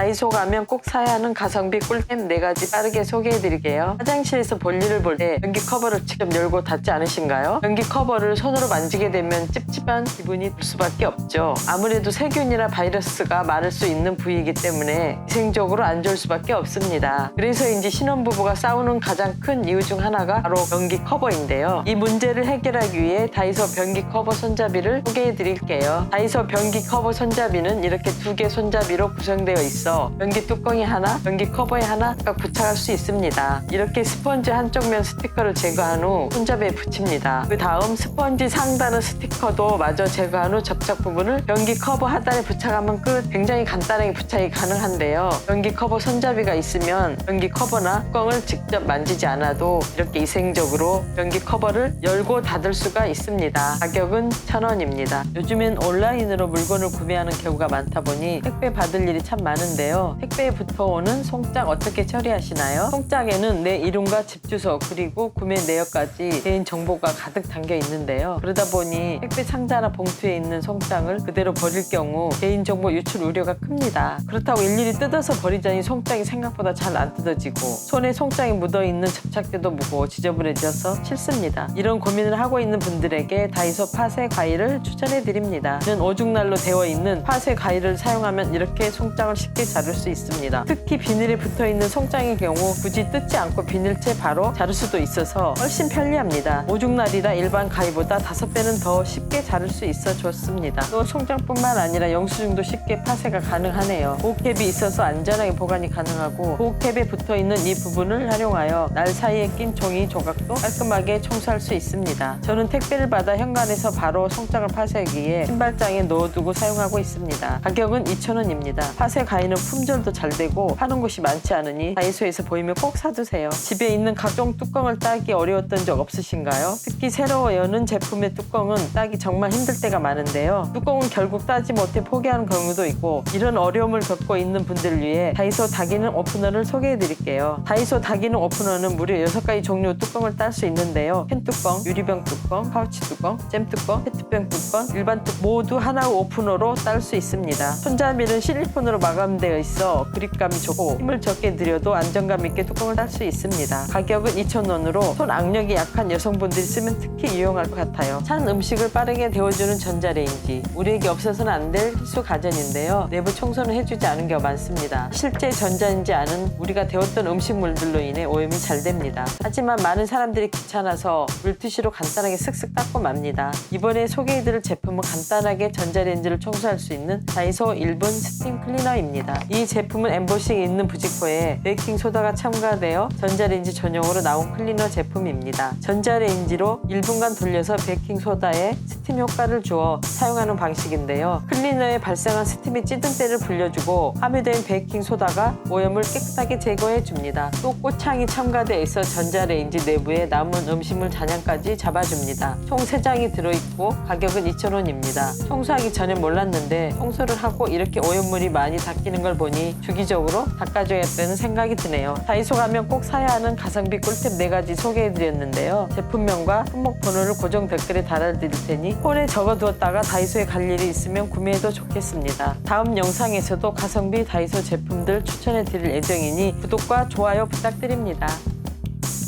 다이소 가면 꼭 사야 하는 가성비 꿀템 4가지 빠르게 소개해드릴게요. 화장실에서 볼일을 볼 때 변기 커버를 직접 열고 닫지 않으신가요? 변기 커버를 손으로 만지게 되면 찝찝한 기분이 들 수밖에 없죠. 아무래도 세균이나 바이러스가 많을 수 있는 부위이기 때문에 위생적으로 안 좋을 수밖에 없습니다. 그래서인지 신혼부부가 싸우는 가장 큰 이유 중 하나가 바로 변기 커버인데요. 이 문제를 해결하기 위해 다이소 변기 커버 손잡이를 소개해 드릴게요. 다이소 변기 커버 손잡이는 이렇게 두 개 손잡이로 구성되어 있어 변기 뚜껑이 하나, 변기 커버에 하나 각 부착할 수 있습니다. 이렇게 스펀지 한쪽 면 스티커를 제거한 후 손잡이에 붙입니다. 그 다음 스펀지 상단의 스티커도 마저 제거한 후 접착 부분을 변기 커버 하단에 부착하면 끝. 굉장히 간단하게 부착이 가능한데요. 변기 커버 손잡이가 있으면 변기 커버나 뚜껑을 직접 만지지 않아도 이렇게 위생적으로 변기 커버를 열고 닫을 수가 있습니다. 가격은 천 원입니다. 요즘엔 온라인으로 물건을 구매하는 경우가 많다 보니 택배 받을 일이 참 많은데 요. 택배에 붙어오는 송장 어떻게 처리하시나요? 송장에는 내 이름과 집 주소 그리고 구매 내역까지 개인 정보가 가득 담겨 있는데요. 그러다 보니 택배 상자나 봉투에 있는 송장을 그대로 버릴 경우 개인 정보 유출 우려가 큽니다. 그렇다고 일일이 뜯어서 버리자니 송장이 생각보다 잘 안 뜯어지고 손에 송장이 묻어 있는 접착제도 무거워 지저분해져서 싫습니다. 이런 고민을 하고 있는 분들에게 다이소 파쇄 과일을 추천해 드립니다. 는 오죽날로 되어 있는 파쇄 과일을 사용하면 이렇게 송장을 쉽게 자를 수 있습니다. 특히 비닐에 붙어 있는 송장의 경우 굳이 뜯지 않고 비닐채 바로 자를 수도 있어서 훨씬 편리합니다. 오죽날이라 일반 가위보다 다섯 배는 더 쉽게 자를 수 있어 좋습니다. 또 송장뿐만 아니라 영수증도 쉽게 파쇄가 가능하네요. 보호캡이 있어서 안전하게 보관이 가능하고 보호캡에 붙어 있는 이 부분을 활용하여 날 사이에 낀 종이 조각도 깔끔하게 청소할 수 있습니다. 저는 택배를 받아 현관에서 바로 송장을 파쇄하기 위해 신발장에 넣어두고 사용하고 있습니다. 가격은 2,000원입니다. 파쇄 가위는 품절도 잘 되고 파는 곳이 많지 않으니 다이소에서 보이면 꼭 사두세요. 집에 있는 각종 뚜껑을 따기 어려웠던 적 없으신가요? 특히 새로 여는 제품의 뚜껑은 따기 정말 힘들 때가 많은데요. 뚜껑은 결국 따지 못해 포기하는 경우도 있고 이런 어려움을 겪고 있는 분들을 위해 다이소 다기능 오프너를 소개해 드릴게요. 다이소 다기능 오프너는 무려 6가지 종류 뚜껑을 딸 수 있는데요. 캔 뚜껑, 유리병 뚜껑, 파우치 뚜껑, 잼 뚜껑, 페트병 뚜껑, 일반 뚜껑 모두 하나 오프너로 딸 수 있습니다. 손잡이는 실리콘으로 마감되어 있어 그립감이 좋고 힘을 적게 들여도 안정감 있게 뚜껑을 딸 수 있습니다. 가격은 2,000원으로 손 악력이 약한 여성분들이 쓰면 특히 유용할 것 같아요. 찬 음식을 빠르게 데워주는 전자레인지 우리에게 없어서는 안 될 필수 가전인데요. 내부 청소는 해주지 않은 경우가 많습니다. 실제 전자인지 아는 우리가 데웠던 음식물들로 인해 오염이 잘 됩니다. 하지만 많은 사람들이 귀찮아서 물티슈로 간단하게 슥슥 닦고 맙니다. 이번에 소개해드릴 제품은 간단하게 전자레인지를 청소할 수 있는 다이소 1분 스팀 클리너입니다. 이 제품은 엠보싱이 있는 부직포에 베이킹 소다가 첨가되어 전자레인지 전용으로 나온 클리너 제품입니다. 전자레인지로 1분간 돌려서 베이킹 소다에 스팀 효과를 주어 사용하는 방식인데요. 클리너에 발생한 스팀이 찌든 때를 불려주고 함유된 베이킹 소다가 오염을 깨끗하게 제거해 줍니다. 또 꽃향이 첨가되어 있어 전자레인지 내부에 남은 음식물 잔향까지 잡아줍니다. 총 3장이 들어있고 가격은 2,000원입니다. 청소하기 전에 몰랐는데 청소를 하고 이렇게 오염물이 많이 닦이는 걸 보니 주기적으로 닦아줘야겠다는 생각이 드네요. 다이소 가면 꼭 사야 하는 가성비 꿀팁 4가지 소개해드렸는데요. 제품명과 품목 번호를 고정 댓글에 달아드릴 테니 폰에 적어두었다가 다이소에 갈 일이 있으면 구매해도 좋겠습니다. 다음 영상에서도 가성비 다이소 제품들 추천해드릴 예정이니 구독과 좋아요 부탁드립니다.